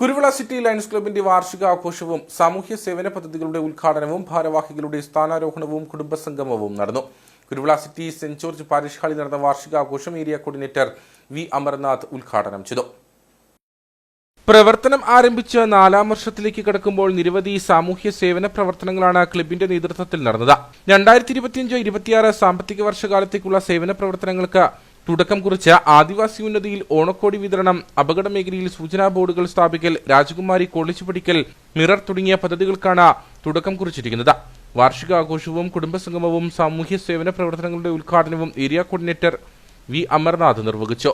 Kuruvila city lions ക്ലബിന്റെ വാർഷികാഘോഷവും സാമൂഹ്യ സേവന പദ്ധതികളുടെ ഉദ്ഘാടനവും ഭാരവാഹികളുടെ സ്ഥാനാരോഹണവും കുടുംബസംഗമവും നടന്നു. Kuruvila city Saint George parish ഹാളിൽ നടന്ന വാർഷികാഘോഷം ഏരിയ കോർഡിനേറ്റർ വി അമർനാഥ് ഉദ്ഘാടനം ചെയ്തു. പ്രവർത്തനം ആരംഭിച്ച് നാലാം വർഷത്തിലേക്ക് കടക്കുമ്പോൾ നിരവധി സാമൂഹ്യ സേവന പ്രവർത്തനങ്ങളാണ് ക്ലബിന്റെ നേതൃത്വത്തിൽ നടന്നത്. രണ്ടായിരത്തി ഇരുപത്തിയഞ്ച് ഇരുപത്തിയാറ് സാമ്പത്തിക വർഷകാലത്തേക്കുള്ള സേവന പ്രവർത്തനങ്ങൾക്ക് തുടക്കം കുറിച്ച ആദിവാസി ഉന്നതിയിൽ ഓണക്കോടി വിതരണം അപകട മേഖലയിൽ സൂചനാ ബോർഡുകൾ സ്ഥാപിക്കൽ രാജകുമാരി കോളേജ് പഠിക്കൽ മിറർ തുടങ്ങിയ പദ്ധതികൾക്കാണ് തുടക്കം കുറിച്ചിരിക്കുന്നത് വാർഷികാഘോഷവും കുടുംബസംഗമവും സാമൂഹ്യ സേവന പ്രവർത്തനങ്ങളുടെ ഉദ്ഘാടനവും ഏരിയ കോർഡിനേറ്റർ വി. അമർനാഥ് നിർവഹിച്ചു.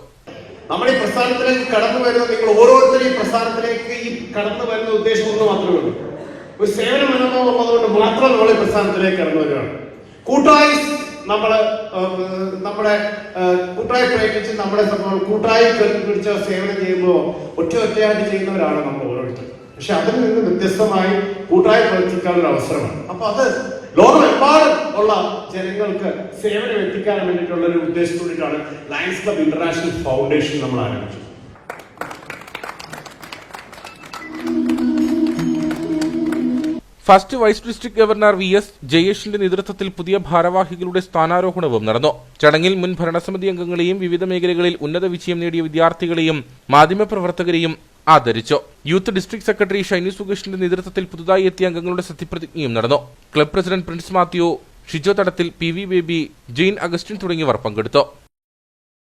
നമ്മൾ ഈ പ്രസ്ഥാനത്തിലേക്ക് കടന്നു വരുന്ന നിങ്ങൾ ഓരോരുത്തരും ഈ പ്രസ്ഥാനത്തിലേക്ക് ഈ കടന്നു വരുന്ന ഉദ്ദേശം ഒന്ന് മാത്രമേ ഉള്ളൂ. ഒരു സേവന മനോഭാവം ഉള്ളതുകൊണ്ട് മാത്രം നമ്മൾ ഈ പ്രസ്ഥാനത്തിലേക്ക് കടന്നു വരികയാണ് കൂട്ടായി നമ്മൾ നമ്മുടെ കൂട്ടായി പ്രയത്നിച്ച് നമ്മുടെ കൂട്ടായി കെട്ടി പിടിച്ച സേവനം ചെയ്യുമ്പോൾ ഒറ്റ ഒറ്റയായിട്ട് ചെയ്യുന്നവരാണ് നമ്മൾ ഓരോരുത്തരും. പക്ഷെ അതിൽ നിന്ന് വ്യത്യസ്തമായി കൂട്ടായി പ്രവർത്തിക്കാനുള്ള അവസരമാണ്. അപ്പൊ അത് ലോകമെമ്പാടും ഉള്ള ജനങ്ങൾക്ക് സേവനം എത്തിക്കാൻ വേണ്ടിയിട്ടുള്ള ഒരു ഉദ്ദേശത്തോടെയാണ് ലയൻസ് ക്ലബ് ഇന്റർനാഷണൽ ഫൗണ്ടേഷൻ നമ്മൾ ആരംഭിച്ചത് first vice district governor V S ജയേഷിന്റെ നേതൃത്വത്തിൽ പുതിയ ഭാരവാഹികളുടെ സ്ഥാനാരോഹണവും നടന്നു. ചടങ്ങിൽ മുൻ ഭരണസമിതി അംഗങ്ങളെയും വിവിധ മേഖലകളിൽ ഉന്നത വിജയം നേടിയ വിദ്യാർത്ഥികളെയും മാധ്യമപ്രവർത്തകരെയും ആദരിച്ചു. യൂത്ത് ഡിസ്ട്രിക്ട് സെക്രട്ടറി ഷൈനി സുകേഷിന്റെ നേതൃത്വത്തിൽ പുതുതായി എത്തിയ അംഗങ്ങളുടെ സത്യപ്രതിജ്ഞയും നടന്നു. Club president Prince Mathew Shijo Thadathil P V Baby Jain Augustine തുടങ്ങിയവർ പങ്കെടുത്തു.